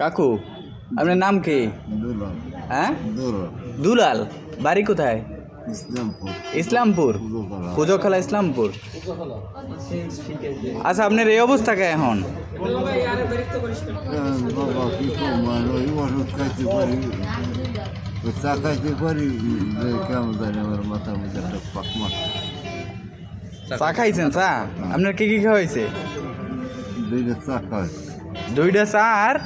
কাকু আপনার নাম কি? দুলাল। হ্যাঁ? দুলাল। বাড়ি কোথায়? ইসলামপুর। পুজোখলা। ইসলামপুর। আচ্ছা আপনার এই অবস্থা কে এখন? বাবা কি করবেন ওই ওষুধ খাইতে পারি ওই চা খাইতে পারি যে কেমন জানি আমার মাথার মধ্যে একটা পাক মার। চা খাইছেন চা? আপনার কি কি খাওয়াইছে দুইটা চা খাই দুইটা চা আর?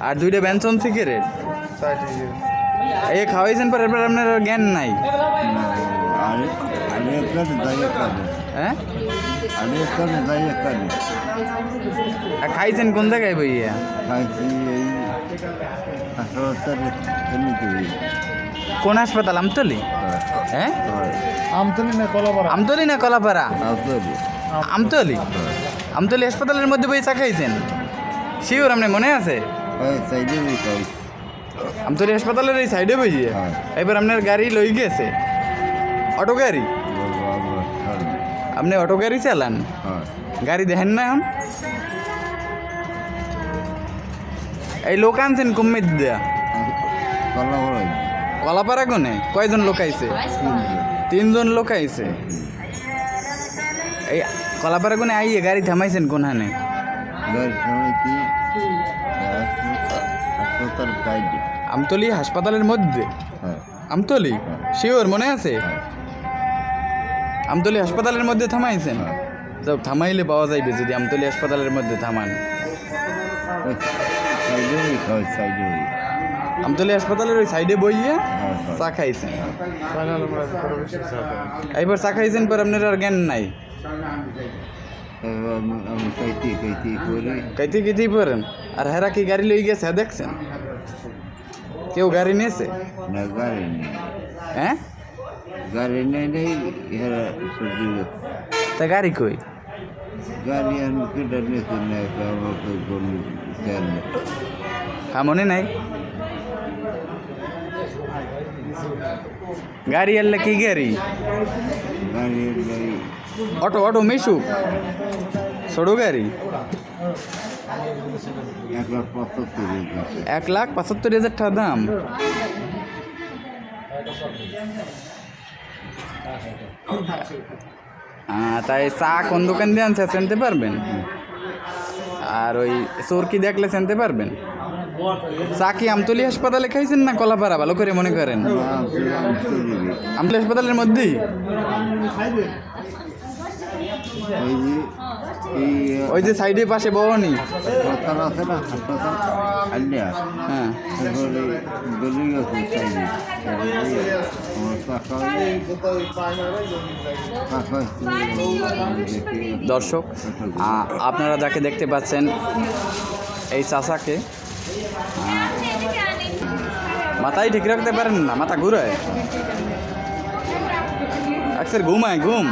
আর দুইটা ব্যঞ্জন সিগারেট? এই খাওয়াইছেন পর এরপর আপনার জ্ঞান নাই। হ্যাঁ? খাইছেন কোন জায়গায় বইয়া? খাইছি এই কোন হাসপাতাল? আমতলি? হ্যাঁ? আমতলি না কলাপাড়া? আমতলি না কলাপাড়া? আমতলি। আমতলি? আমতলি হাসপাতালের মধ্যে বই চা খাইছেন? শিওর আপনি মনে আছে? আমতলি হাসপাতালের এই সাইডে বইয়ে হ্যাঁ। এবার আপনার গাড়ি লই গেছে। অটো গাড়ি? আপনি অটো গাড়ি চালান? হ্যাঁ গাড়ি দেখেন না এখন? এই লোক আনছেন কুম্মির দেয়া। কলাপাড়া কোনে? কয়জন লোক আইছে? তিনজন লোক আইছে। এই কলাপাড়া কোনে আইয়ে গাড়ি থামাইছেন কোনখানে আমতলি হাসপাতালের মধ্যে? আমতলি? শিওর, মনে আছে? আমতলি হাসপাতালের মধ্যে থামাইছেন? থামাইলে পাওয়া যাইবে যদি আমতলি হাসপাতালের মধ্যে থামান। সাইডে খাই সাইডে আমতলি হাসপাতালের ওই সাইডে বইয়ে হ্যাঁ চা খাইছেন এইবার চা খাইছেন পর আপনার আর জ্ঞান নাই। কাইতে কেতেই পারেন। আর হেরা কি গাড়ি লই গেছে হ্যাঁ দেখছেন? কেউ গাড়ি নিয়েছে? না গাড়ি নেই। হ্যাঁ? গাড়ি নেই নেই তা গাড়ি কই? গাড়ি আমি কেটে নিয়েছি না আমাকে কোনো খেয়াল নেই। হ্যাঁ মনে নাই? গাড়ি আনলে কি গাড়ি? গাড়ি অটো অটো মিশু ছোট গাড়ি? এক লাখ পঁচাত্তর এক লাখ পঁচাত্তর হাজার টাকা দাম। হ্যাঁ তাই চা কোন দোকান দিয়ে আনছে, চিনতে পারবেন? আর ওই চোরকি দেখলে চিনতে পারবেন? চা কি আমতলি হাসপাতালে খাইছেন না কলাপাড়া? ভালো করে মনে করেন। আমতলি হাসপাতালের মধ্যেই? ওই যে সাইডে পাশে বহনি। হ্যাঁ। দর্শক আপনারা যাকে দেখতে পাচ্ছেন, এই চাষাকে মাথায় ঠিক রাখতে পারেন না মাথা ঘুরে ঘুম ঘুমায় ঘুম।